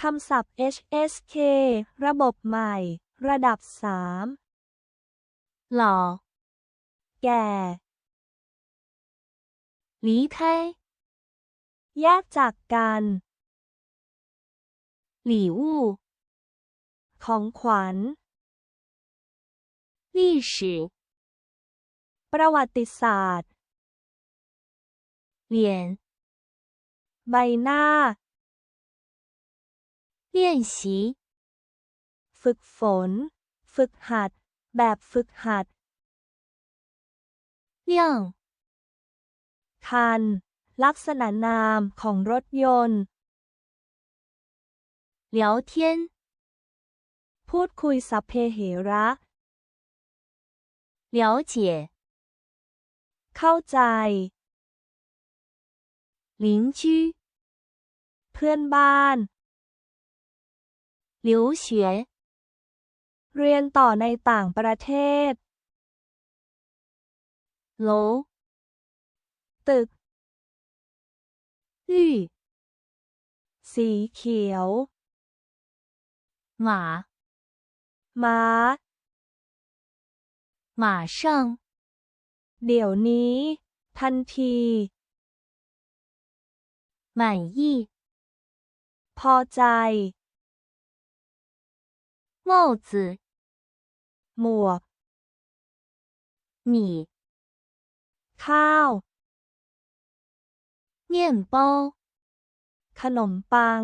คำศัพท์ HSK ระบบใหม่ ระดับ 3 老 แก่ 离开 แยกจากกัน 礼物 ของขวัญ 历史 ประวัติศาสตร์ 脸 ใบหน้า 练习 ฝึกฝน ฝึกหัด แบบฝึกหัด 亮 คัน ลักษณะนามของรถยนต์ 聊天 พูดคุยสัพเพเหระ 了解 เข้าใจ 邻居 เพื่อนบ้าน 留学 เรียนต่อในต่างประเทศ 楼 ตึก 绿 สีเขียว 马 ม้า 马上 เดี๋ยวนี้ ทันที 满意 พอใจ 帽子 หมวก 米 ข้าว 面包 ขนมปัง